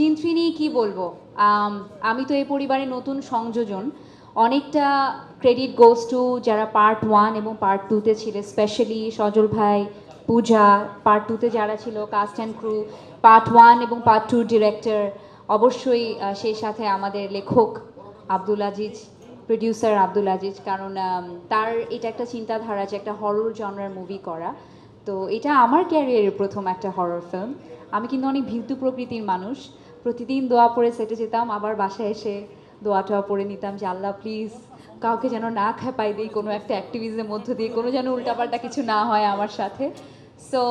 জিন নিয়ে কী বলব? আমি তো এই পরিবারে নতুন সংযোজন। অনেকটা ক্রেডিট গোস টু যারা পার্ট ওয়ান এবং পার্ট টুতে ছিল স্পেশালি সজল ভাই, পূজা পার্ট টুতে যারা ছিল cast and crew part one এবং পার্ট টু ডিরেক্টর অবশ্যই সেই সাথে আমাদের লেখক আব্দুল আজিজ প্রডিউসার আব্দুল আজিজ, কারণ তার এটা একটা চিন্তাধারা যে একটা হরর জনরার মুভি করা। তো এটা আমার ক্যারিয়ারের প্রথম একটা হরর ফিল্ম আমি কিন্তু অনেক ভীতু প্রকৃতির মানুষ। প্রতিদিন দোয়া পড়ে সেটে যেতাম, আবার বাসায় এসে দোয়া টোয়া পড়ে নিতাম যে, আল্লাহ প্লিজ কাউকে যেন না খেপাই দিই, কোনো একটা অ্যাক্টিভিজমের মধ্য দিয়ে, কোনো যেন উল্টাপাল্টা কিছু না হয় আমার সাথে। সো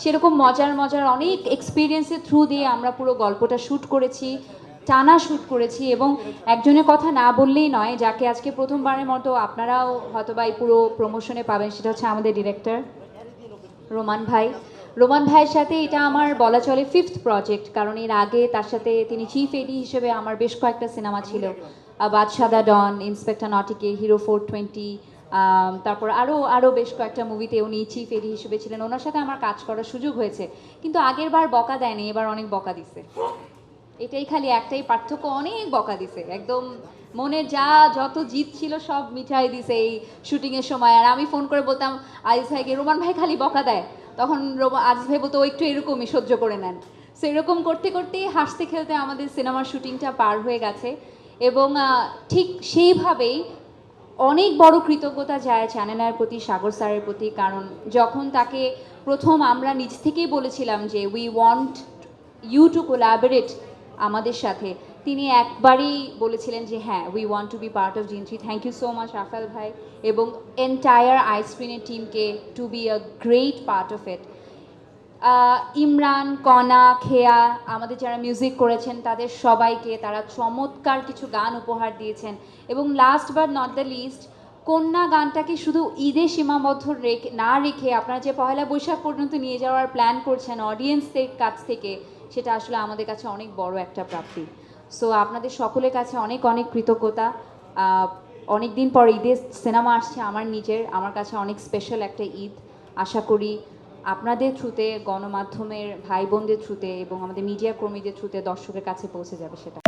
সেরকম মজার মজার অনেক এক্সপিরিয়েন্সের থ্রু দিয়ে আমরা পুরো গল্পটা শ্যুট করেছি, টানা শ্যুট করেছি এবং একজনের কথা না বললেই নয়, যাকে আজকে প্রথমবারের মতো আপনারাও হয়তো বা পুরো প্রমোশনে পাবেন, সেটা হচ্ছে আমাদের ডিরেক্টর রোমান ভাই। রোমান ভাইয়ের সাথে এটা আমার বলা চলে ফিফথ প্রজেক্ট কারণ এর আগে তার সাথে তিনি চিফ এডি হিসেবে আমার বেশ কয়েকটা সিনেমা ছিল। বাদশাদা Don, inspector notty K, hero four twenty তারপর আরও আরও বেশ কয়েকটা মুভিতে উনি চিফ এডি হিসেবে ছিলেন। ওনার সাথে আমার কাজ করার সুযোগ হয়েছে, কিন্তু আগের বার বকা দেয়নি, এবার অনেক বকা দিছে। এটাই খালি একটাই পার্থক্য, অনেক বকা দিছে। একদম মনে যা, যত জিত ছিল সব মিঠাই দিছে এই শুটিংয়ের সময়। আর আমি ফোন করে বলতাম আজিজ ভাইকে, রোমান ভাই খালি বকা দেয়। তখন আজিজ ভাই বলতো একটু এরকমই সহ্য করে নেন। সো এরকম করতে করতে হাসতে খেলতে আমাদের সিনেমার শুটিংটা পার হয়ে গেছে এবং ঠিক সেইভাবেই অনেক বড় কৃতজ্ঞতা যায় চ্যানেলের প্রতি, সাগর স্যারের প্রতি, কারণ যখন তাকে প্রথম আমরা নিজ থেকেই বলেছিলাম যে we want you to collaborate আমাদের সাথে। তিনি একবারই বলেছিলেন যে হ্যাঁ we want to be part of জিনথ্রি thank you so much রাফেল ভাই। এবং এন্টায়ার আইসক্রিনের টিমকে to be a great part of it Imran, Kona, Kheya, আমাদের যারা মিউজিক করেছেন, তাদের সবাইকে তারা চমৎকার কিছু গান উপহার দিয়েছেন। এবং last but not the least কন্যা গানটাকে শুধু ঈদে সীমাবদ্ধ রেখে, না রেখে আপনারা যে পয়লা বৈশাখ পর্যন্ত নিয়ে যাওয়ার প্ল্যান করছেন অডিয়েন্সদের কাছ থেকে, সেটা আসলে আমাদের কাছে অনেক বড় একটা প্রাপ্তি। সো আপনাদের সকলের কাছে অনেক অনেক কৃতজ্ঞতা। অনেক দিন পর ঈদের সিনেমা আসছে আমার নিজের, আমার কাছে অনেক স্পেশাল একটা ঈদ। আশা করি আপনাদের থ্রুতে, গণমাধ্যমের ভাই বোনদের থ্রুতে এবং আমাদের মিডিয়া কর্মীদের থ্রুতে দর্শকের কাছে পৌঁছে যাবে সেটা।